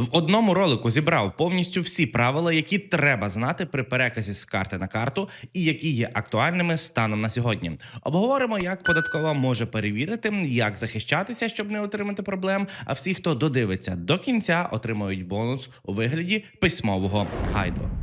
В одному ролику зібрав повністю всі правила, які треба знати при переказі з карти на карту, і які є актуальними станом на сьогодні. Обговоримо, як податкова може перевірити, як захищатися, щоб не отримати проблем. А всі, хто додивиться до кінця, отримують бонус у вигляді письмового гайду.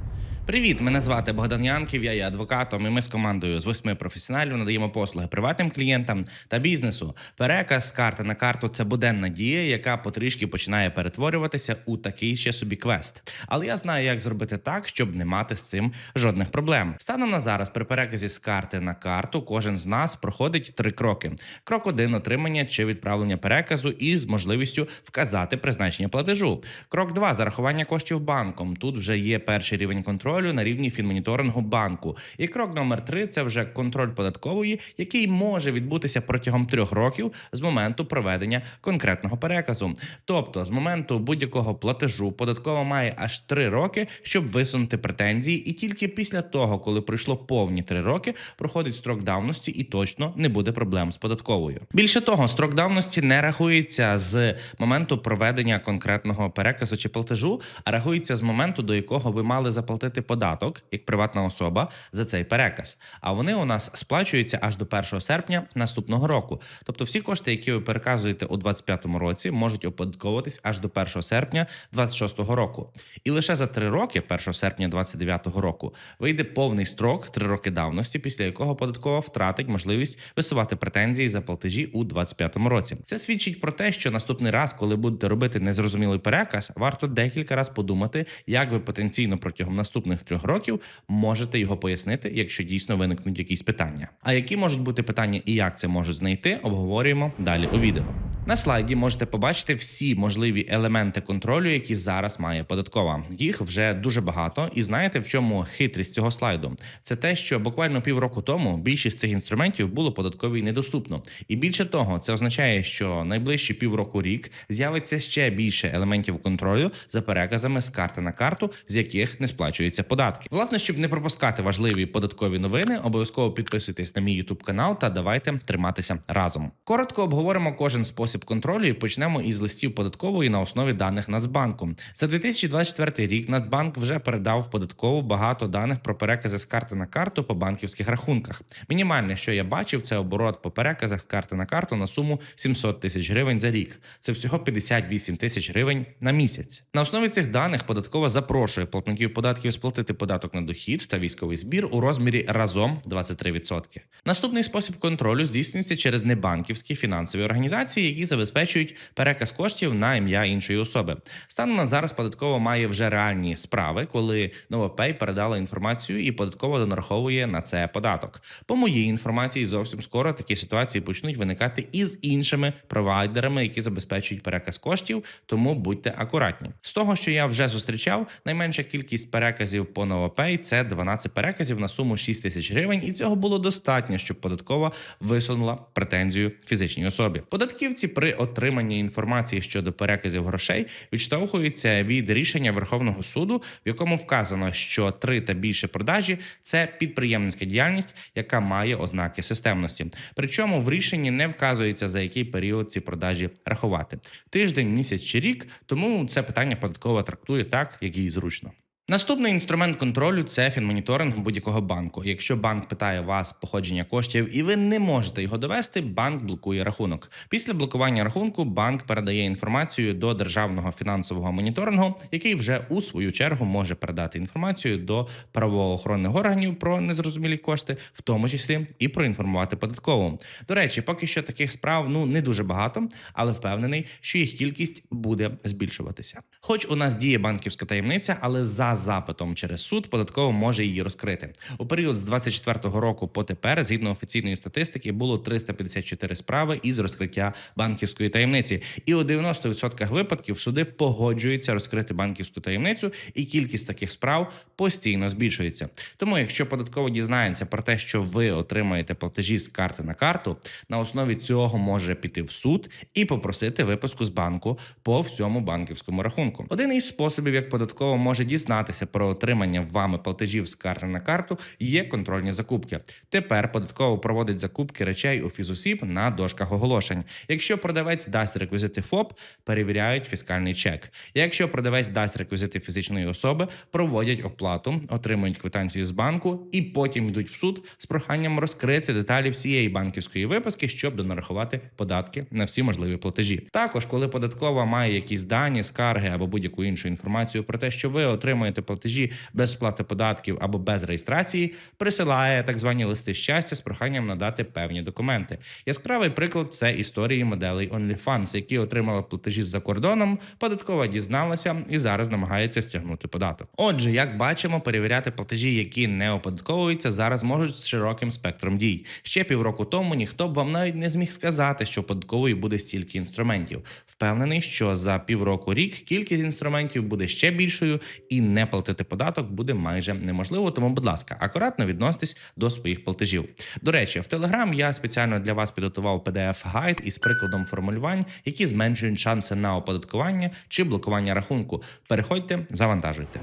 Привіт, мене звати Богдан Янків. Я є адвокатом, і ми з командою з восьми професіоналів надаємо послуги приватним клієнтам та бізнесу. Переказ з карти на карту це буденна дія, яка потрішки починає перетворюватися у такий ще собі квест. Але я знаю, як зробити так, щоб не мати з цим жодних проблем. Станом на зараз при переказі з карти на карту кожен з нас проходить три кроки: крок один отримання чи відправлення переказу із можливістю вказати призначення платежу. Крок 2 зарахування коштів банком. Тут вже є перший рівень контролю на рівні фінмоніторингу банку. І крок номер 3 це вже контроль податкової, який може відбутися протягом трьох років з моменту проведення конкретного переказу. Тобто, з моменту будь-якого платежу податкова має аж три роки, щоб висунути претензії, і тільки після того, коли пройшло повні три роки, проходить строк давності і точно не буде проблем з податковою. Більше того, строк давності не рахується з моменту проведення конкретного переказу чи платежу, а рахується з моменту, до якого ви мали заплатити податок як приватна особа за цей переказ. А вони у нас сплачуються аж до 1 серпня наступного року. Тобто, всі кошти, які ви переказуєте у 2025 році, можуть оподатковуватись аж до 1 серпня 2026 року. І лише за три роки, 1 серпня 2029 року, вийде повний строк 3 роки давності, після якого податкова втратить можливість висувати претензії за платежі у 2025 році. Це свідчить про те, що наступний раз, коли будете робити незрозумілий переказ, варто декілька разів подумати, як ви потенційно протягом наступних трьох років можете його пояснити, якщо дійсно виникнуть якісь питання. А які можуть бути питання і як це можуть знайти, обговорюємо далі у відео. На слайді можете побачити всі можливі елементи контролю, які зараз має податкова. Їх вже дуже багато, і знаєте, в чому хитрість цього слайду? Це те, що буквально півроку тому більшість цих інструментів було податковій недоступно. І більше того, це означає, що найближчі півроку рік з'явиться ще більше елементів контролю за переказами з карти на карту, з яких не сплачуються податки. Власне, щоб не пропускати важливі податкові новини, обов'язково підписуйтесь на мій YouTube канал та давайте триматися разом. Коротко обговоримо кожен спосіб контролю і почнемо із листів податкової на основі даних Нацбанку. За 2024 рік Нацбанк вже передав в податкову багато даних про перекази з карти на карту по банківських рахунках. Мінімальне, що я бачив, це оборот по переказах з карти на карту на суму 700 тисяч гривень за рік. Це всього 58 тисяч гривень на місяць. На основі цих даних податкова запрошує платників податків сплатити податок на дохід та військовий збір у розмірі разом 23%. Наступний спосіб контролю здійснюється через небанківські фінансові організації, які забезпечують переказ коштів на ім'я іншої особи. Станом на зараз податкова має вже реальні справи, коли NovaPay передала інформацію і податкова донараховує на це податок. По моїй інформації, зовсім скоро такі ситуації почнуть виникати і з іншими провайдерами, які забезпечують переказ коштів. Тому будьте акуратні. З того, що я вже зустрічав, найменша кількість переказів по NovaPay – це 12 переказів на суму 6 тисяч гривень, і цього було достатньо, щоб податкова висунула претензію фізичній особі. Податківці при отриманні інформації щодо переказів грошей відштовхуються від рішення Верховного суду, в якому вказано, що три та більше продажі це підприємницька діяльність, яка має ознаки системності. Причому в рішенні не вказується за який період ці продажі рахувати тиждень, місяць чи рік. Тому це питання податкова трактує так, як їй зручно. Наступний інструмент контролю це фінмоніторинг будь-якого банку. Якщо банк питає вас походження коштів і ви не можете його довести, банк блокує рахунок. Після блокування рахунку банк передає інформацію до державного фінансового моніторингу, який вже у свою чергу може передати інформацію до правоохоронних органів про незрозумілі кошти, в тому числі і проінформувати податкову. До речі, поки що таких справ ну не дуже багато, але впевнений, що їх кількість буде збільшуватися. Хоч у нас діє банківська таємниця, але за запитом через суд податково може її розкрити. У період з 24 року по тепер, згідно офіційної статистики, було 354 справи із розкриття банківської таємниці, і у 90% випадків суди погоджуються розкрити банківську таємницю, і кількість таких справ постійно збільшується. Тому, якщо податково дізнається про те, що ви отримаєте платежі з карти на карту, на основі цього може піти в суд і попросити виписку з банку по всьому банківському рахунку. Один із способів, як податково може дізнатися дізнатися про отримання вами платежів з карти на карту, є контрольні закупки. Тепер податково проводить закупки речей у фізосіб на дошках оголошень. Якщо продавець дасть реквізити ФОП, перевіряють фіскальний чек. Якщо продавець дасть реквізити фізичної особи, проводять оплату, отримують квитанцію з банку і потім йдуть в суд з проханням розкрити деталі всієї банківської виписки, щоб донарахувати податки на всі можливі платежі. Також, коли податкова має якісь дані, скарги або будь-яку іншу інформацію про те, що ви отримуєте платежі без сплати податків або без реєстрації, присилає так звані листи щастя з проханням надати певні документи. Яскравий приклад це історії моделей OnlyFans, які отримали платежі з-за кордоном. Податкова дізналася і зараз намагається стягнути податок. Отже, як бачимо, перевіряти платежі, які не оподатковуються, зараз можуть з широким спектром дій. Ще півроку тому ніхто б вам навіть не зміг сказати, що податкової буде стільки інструментів. Впевнений, що за півроку рік кількість інструментів буде ще більшою, і не платити податок буде майже неможливо. Тому, будь ласка, акуратно відноситесь до своїх платежів. До речі, в Telegram я спеціально для вас підготував pdf гайд із прикладом формулювань, які зменшують шанси на оподаткування чи блокування рахунку. Переходьте, завантажуйте.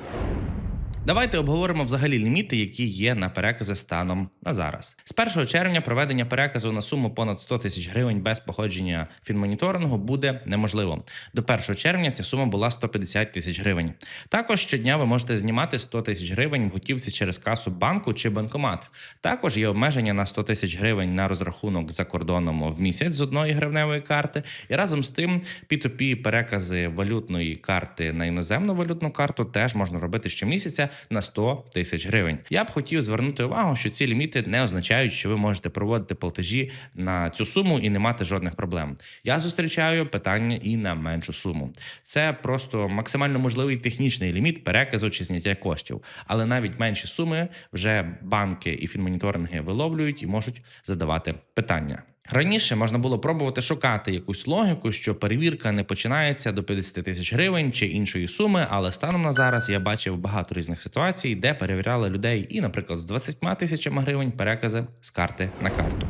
Давайте обговоримо взагалі ліміти, які є на перекази станом на зараз. З 1 червня проведення переказу на суму понад 100 тисяч гривень без походження фінмоніторингу буде неможливо. До 1 червня ця сума була 150 тисяч гривень. Також щодня ви можете знімати 100 тисяч гривень в готівці через касу банку чи банкомат. Також є обмеження на 100 тисяч гривень на розрахунок за кордоном в місяць з одної гривневої карти. І разом з тим P2P перекази валютної карти на іноземну валютну карту теж можна робити щомісяця на 100 тисяч гривень. Я б хотів звернути увагу, що ці ліміти не означають, що ви можете проводити платежі на цю суму і не мати жодних проблем. Я зустрічаю питання і на меншу суму. Це просто максимально можливий технічний ліміт переказу чи зняття коштів. Але навіть менші суми вже банки і фінмоніторинги виловлюють і можуть задавати питання. Раніше можна було пробувати шукати якусь логіку, що перевірка не починається до 50 тисяч гривень чи іншої суми, але станом на зараз я бачив багато різних ситуацій, де перевіряли людей і, наприклад, з 20 тисячами гривень перекази з карти на карту.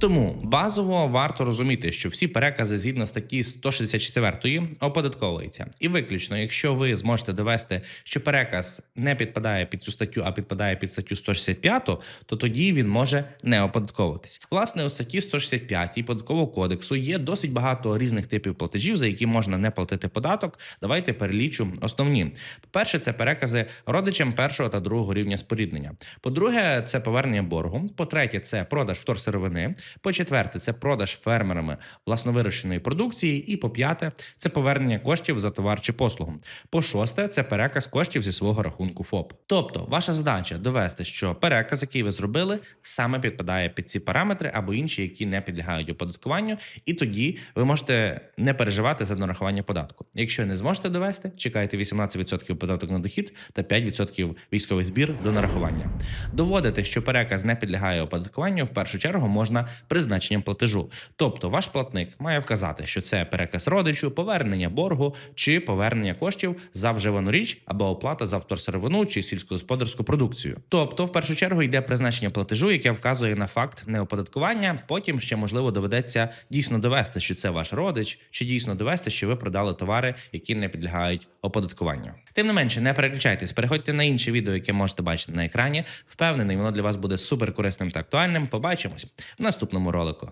Тому базово варто розуміти, що всі перекази згідно статті 164 оподатковуються. І виключно, якщо ви зможете довести, що переказ не підпадає під цю статтю, а підпадає під статтю 165, то тоді він може не оподатковуватись. Власне, у статті 165 податкового кодексу є досить багато різних типів платежів, за які можна не платити податок. Давайте перелічу основні. По-перше, це перекази родичам першого та другого рівня споріднення. По-друге, це повернення боргу. По-третє, це продаж вторсировини. По четверте, це продаж фермерами власновирощеної продукції. І по п'яте, це повернення коштів за товар чи послугу. По шосте, це переказ коштів зі свого рахунку ФОП. Тобто, ваша задача довести, що переказ, який ви зробили, саме підпадає під ці параметри або інші, які не підлягають оподаткуванню, і тоді ви можете не переживати за нарахування податку. Якщо не зможете довести, чекайте 18% податок на дохід та 5% військовий збір до нарахування. Доводити, що переказ не підлягає оподаткуванню, в першу чергу можна призначенням платежу. Тобто, ваш платник має вказати, що це переказ родичу, повернення боргу чи повернення коштів за вживану річ або оплата за вторсировину чи сільськогосподарську продукцію. Тобто, в першу чергу йде призначення платежу, яке вказує на факт неоподаткування. Потім ще можливо доведеться дійсно довести, що це ваш родич, чи дійсно довести, що ви продали товари, які не підлягають оподаткуванню. Тим не менше, не переключайтесь, переходьте на інше відео, яке можете бачити на екрані. Впевнений, воно для вас буде супер корисним та актуальним. Побачимось в наступному ролику.